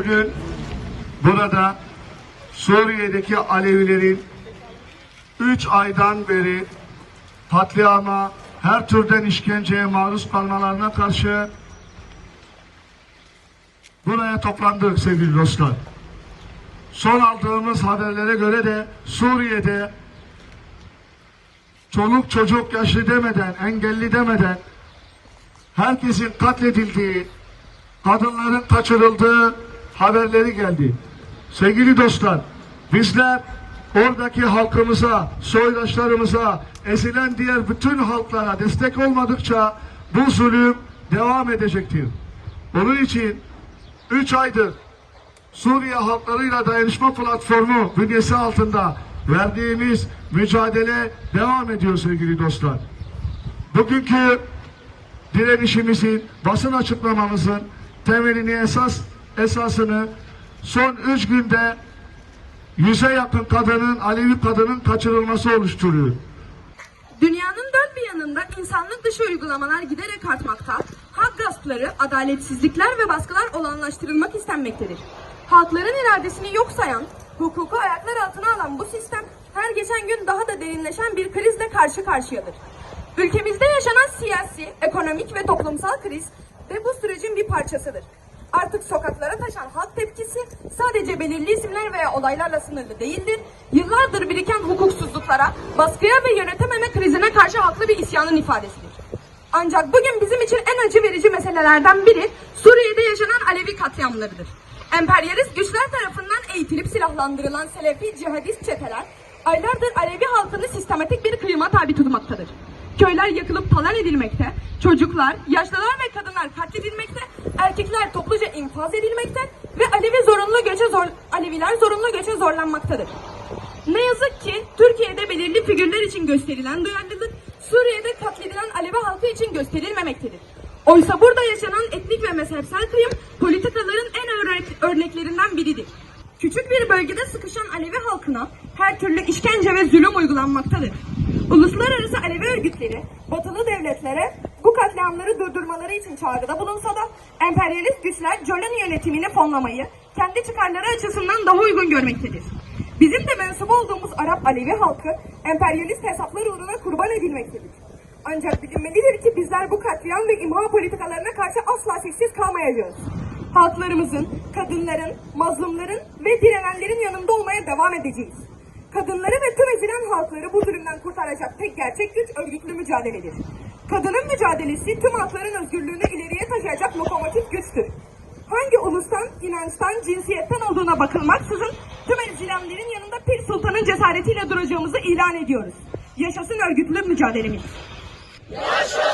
Bugün burada Suriye'deki Alevilerin 3 aydan beri katliama, her türden işkenceye maruz kalmalarına karşı buraya toplandık sevgili dostlar. Son aldığımız haberlere göre de Suriye'de çoluk çocuk yaşlı demeden, engelli demeden herkesin katledildiği, kadınların kaçırıldığı haberleri geldi. Sevgili dostlar, bizler oradaki halkımıza, soydaşlarımıza, ezilen diğer bütün halklara destek olmadıkça bu zulüm devam edecektir. Onun için 3 aydır Suriye halklarıyla dayanışma platformu bünyesi altında verdiğimiz mücadele devam ediyor sevgili dostlar. Bugünkü direnişimizin, basın açıklamamızın temelini esas esasını son üç günde yüze yakın kadının, Alevi kadının kaçırılması oluşturuyor. Dünyanın dört bir yanında insanlık dışı uygulamalar giderek artmakta, hak gaspları, adaletsizlikler ve baskılar olanlaştırılmak istenmektedir. Halkların iradesini yok sayan, hukuku ayaklar altına alan bu sistem her geçen gün daha da derinleşen bir krizle karşı karşıyadır. Ülkemizde yaşanan siyasi, ekonomik ve toplumsal kriz de bu sürecin bir parçasıdır. Artık sokaklara taşan halk tepkisi sadece belirli isimler veya olaylarla sınırlı değildir. Yıllardır biriken hukuksuzluklara, baskıya ve yönetememe krizine karşı haklı bir isyanın ifadesidir. Ancak bugün bizim için en acı verici meselelerden biri Suriye'de yaşanan Alevi katliamlarıdır. Emperyalist güçler tarafından eğitilip silahlandırılan Selefi cihadist çeteler aylardır Alevi halkını sistematik bir kıyıma tabi tutmaktadır. Köyler yakılıp talan edilmekte, çocuklar, yaşlılar ve kadınlar katledilmekte, erkekler topluca infaz edilmekte ve Alevi zorunlu göçe zor, Aleviler zorunlu göçe zorlanmaktadır. Ne yazık ki Türkiye'de belirli figürler için gösterilen duyarlılık Suriye'de katledilen Alevi halkı için gösterilmemektedir. Oysa burada yaşanan etnik ve mezhepsel kıyım politikaların en örnek, örneklerinden biridir. Küçük bir bölgede sıkışan Alevi halkına her türlü işkence ve zulüm uygulanmaktadır. Uluslararası Alevi örgütleri batılı devletlere bu katliamları durdurmaları için çağrıda bulunsa da emperyalist güçler Jolani yönetimini fonlamayı kendi çıkarları açısından daha uygun görmektedir. Bizim de mensup olduğumuz Arap Alevi halkı emperyalist hesaplar uğruna kurban edilmektedir. Ancak bilinmelidir ki bizler bu katliam ve imha politikalarına karşı asla sessiz kalmayacağız. Halklarımızın, kadınların, mazlumların ve direnenlerin yanında olmaya devam edeceğiz. Kadınları ve tüm ezilen halkları bu zulümden kurtaracak tek gerçek güç örgütlü mücadeledir. Kadının mücadelesi tüm halkların özgürlüğünü ileriye taşıyacak lokomotif güçtür. Hangi ulustan, inançtan, cinsiyetten olduğuna bakılmaksızın tüm ezilenlerin yanında Pir Sultan'ın cesaretiyle duracağımızı ilan ediyoruz. Yaşasın örgütlü mücadelemiz. Yaşasın